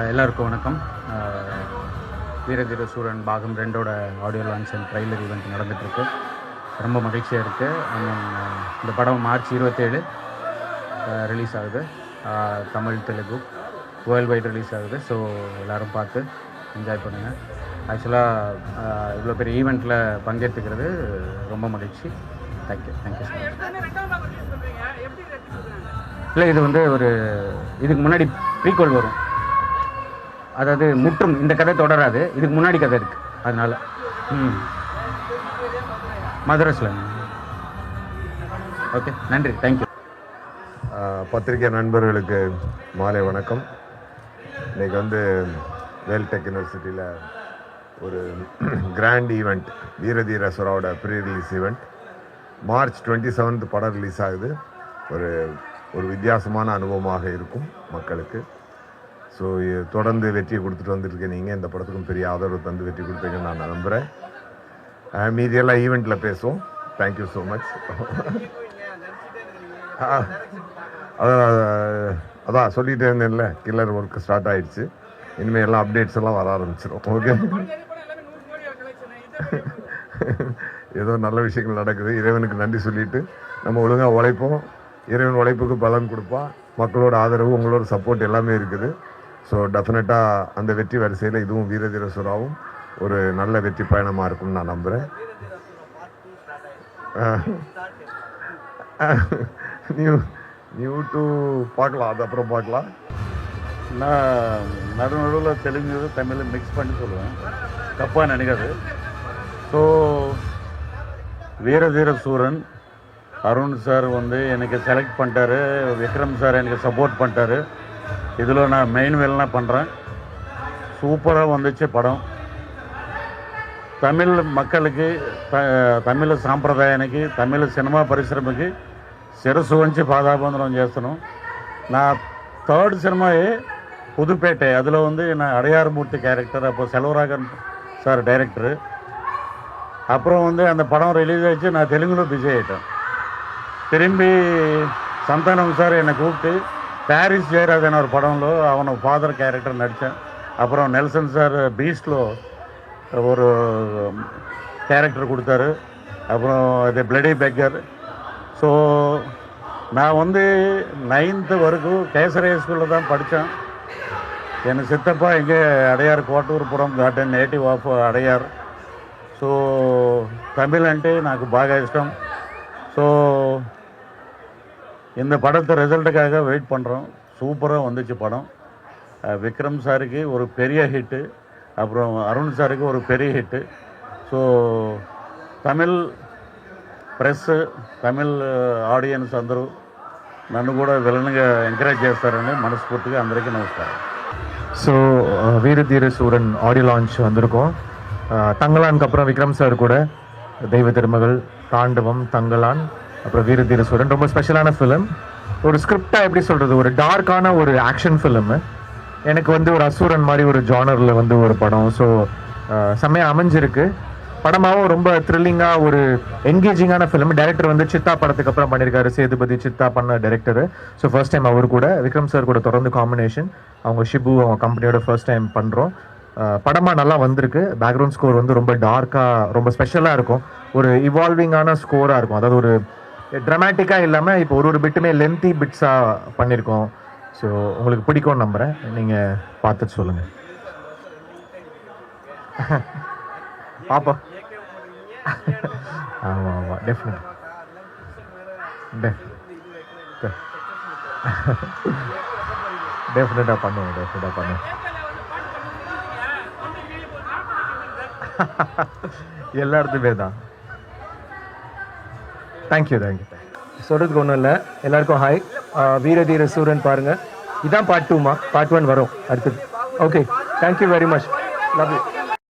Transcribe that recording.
எல்லாருக்கும் வணக்கம். வீரதீர சூரன் பாகம் ரெண்டோட audio launch and trailer event நடந்துகிட்ருக்கு ரொம்ப மகிழ்ச்சியாக இருக்குது இந்த படம் மார்ச் இருபத்தேழு ரிலீஸ் ஆகுது. Tamil Telugu world wide release ஆகுது. ஸோ எல்லோரும் பார்த்து என்ஜாய் பண்ணுங்கள் ஆக்சுவலாக இவ்வளோ பெரிய ஈவெண்ட்டில் பங்கேற்றுக்கிறது ரொம்ப மகிழ்ச்சி. தேங்க்யூ தேங்க்யூ ஸோ மச் இல்லை இது வந்து ஒரு இதுக்கு முன்னாடி ப்ரீக்வல் வரும். அதாவது முற்றும் இந்த கதை தொடராது. இதுக்கு முன்னாடி கதை இருக்கு. அதனால. ம். ஓகே நன்றி. தேங்க்யூ பத்திரிகை நண்பர்களுக்கு மாலை வணக்கம். இன்னைக்கு வந்து வேல்டெக் யூனிவர்சிட்டியில் ஒரு grand event Veera Dheera சுராவோட pre release event March twenty seventh படம் ரிலீஸ் ஆகுது. ஒரு ஒரு வித்தியாசமான அனுபவமாக இருக்கும் மக்களுக்கு. ஸோ தொடர்ந்து வெற்றியை கொடுத்துட்டு வந்துட்டு நீங்கள் இந்த படத்துக்கும் பெரிய ஆதரவு தந்து வெற்றி கொடுப்பீங்கன்னு நான் நம்புகிறேன் மீதியெல்லாம் ஈவெண்ட்டில் பேசுவோம். தேங்க்யூ ஸோ மச் அதான் அதான் இருந்தேன்ல கில்லர் ஒர்க் ஸ்டார்ட் ஆயிடுச்சு. இனிமேல் எல்லாம் அப்டேட்ஸ் எல்லாம் வர ஆரம்பிச்சிடும் ஓகே ஏதோ நல்ல விஷயங்கள் நடக்குது. இறைவனுக்கு நன்றி சொல்லிட்டு நம்ம ஒழுங்காக உழைப்போம். இறைவன் உழைப்புக்கு பலன் கொடுப்பான். மக்களோட ஆதரவு உங்களோட சப்போர்ட் எல்லாமே இருக்குது. ஸோ டெஃபினட்டாக அந்த வெற்றி வரிசையில் இதுவும் வீரதீர சுறாவும் ஒரு நல்ல வெற்றி பயணமாக இருக்கும்னு நான் நம்புகிறேன் நியூ நியூ டூ பார்க்கலாம் அது அப்புறம் பார்க்கலாம். நான் நடு நடுவில் தெலுங்கு தமிழ் மிக்ஸ் பண்ணி சொல்லுவேன். தப்பாக நினைக்காது. ஸோ வீர தீர சூரன் அருண் சார் வந்து எனக்கு செலக்ட் பண்ணிட்டாரு விக்ரம் சார் எனக்கு சப்போர்ட் பண்ணிட்டாரு. இதில் நான் மெயின் வேலைலாம் பண்ணுறேன் சூப்பராக வந்துச்சு படம் தமிழ் மக்களுக்கு த తమిళ సాంప్రదాయానికి తమిళ సినిమా పరిశ్రమకి శిరస్సు వంచి పాదాబంధనం చేస్తున్నాం నా థర్డ్ సినిమాయే புதுப்பேட்டை அதில் வந்து நான் அடையாறுமூர்த்தி கேரக்டர் அப்போ செல்வராகன் சார் டைரக்டரு அப்புறம் வந்து அந்த படம் ரிலீஸ் ஆயிடுச்சு நான் தெலுங்குல பிஸி ஆகிட்டேன் திரும்பி சந்தானம் சார் என்னை கூப்பிட்டு ప్యారిస్ ஜெயராஜன் ஒரு పడంలో అవను ஃபாதர் క్యారెక్టర్ நடித்தேன் அப்புறம் நெல்சன் சார் பீஸ்டில் ஒரு கேரக்டர் கொடுத்தாரு. அப்புறம் அது பிளடி பெக்கர் ஸோ நான் வந்து நைன்த்து வரைக்கும் கேசரிய ஸ்கூலில் தான் படித்தேன் என் சித்தப்பா இங்கே Adyar Kotturpuram cotton native of Adyar. So Tamil అంటే నాకు బాగా ఇష్టం ஸோ இந்த படத்தை ரிசல்ட்டுக்காக வெயிட் பண்ணுறோம் சூப்பராக வந்துச்சு படம் அஹ் விக்ரம் சாருக்கு ஒரு பெரிய ஹிட்டு அப்புறம் அருண் சாருக்கு ஒரு பெரிய hit so Tamil press Tamil audience అందరూ నన్ను కూడా విలన్గా ఎంకరేజ్ చేస్తారని మనస్ఫూర్తిగా అందరికీ నమస్కారం ஸோ வீரதீர சூரன் ஆடியோ லான்ச் வந்திருக்கோம் அஹ், தங்கலானுக்கு அப்புறம் விக்ரம் சார் கூட தெய்வ திருமகள் தாண்டவம் தங்கலான் அப்புறம் வீரதீர சூரன் ரொம்ப ஸ்பெஷலான ஃபிலிம் ஒரு ஸ்கிரிப்டாக எப்படி சொல்கிறது ஒரு டார்க்கான ஒரு ஆக்ஷன் ஃபிலிம் எனக்கு வந்து ஒரு அசூரன் மாதிரி ஒரு ஜானரில் வந்து ஒரு படம். ஸோ செம்மையாக அமைஞ்சிருக்கு. படமாகவும் ரொம்ப த்ரில்லிங்காக ஒரு என்கேஜிங்கான ஃபிலிம் டைரக்டர் வந்து சித்தா படத்துக்கு அப்புறம் பண்ணியிருக்காரு சேதுபதி சித்தா பண்ண டைரக்டர் ஸோ ஃபர்ஸ்ட் டைம் அவர் கூட விக்ரம் சார் கூட தொடர்ந்து காம்பினேஷன் அவங்க ஷிபு அவங்க கம்பெனியோட ஃபர்ஸ்ட் டைம் பண்ணுறோம் படமாக நல்லா வந்திருக்கு. பேக்ரவுண்ட் ஸ்கோர் வந்து ரொம்ப டார்க்காக ரொம்ப ஸ்பெஷலாக இருக்கும். ஒரு இவால்விங்கான ஸ்கோராக இருக்கும். அதாவது ஒரு ட்ரமாட்டிக்காக இல்லாமல் இப்போ ஒரு ஒரு பிட்டுமே லென்த்தி பிட்ஸாக பண்ணியிருக்கோம் ஸோ உங்களுக்கு பிடிக்கும்னு நம்புகிறேன் நீங்கள் பார்த்துட்டு சொல்லுங்கள் பாப்பா ஆமாம் ஆமாம் டெஃபினட் டெஃபினட்டாக பண்ணுவோம் டெஃபினட்டாக பண்ணுவோம் எல்லா இடத்துலையுமே தான். தேங்க்யூ தேங்க்யூ சொல்கிறதுக்கு ஒன்றும் இல்லை. எல்லாருக்கும் ஹாய் வீரதீர சூரன் பாருங்கள் இதான் பார்ட் டூமா பார்ட் ஒன் வரும். அடுத்தது. Okay thank you very much love you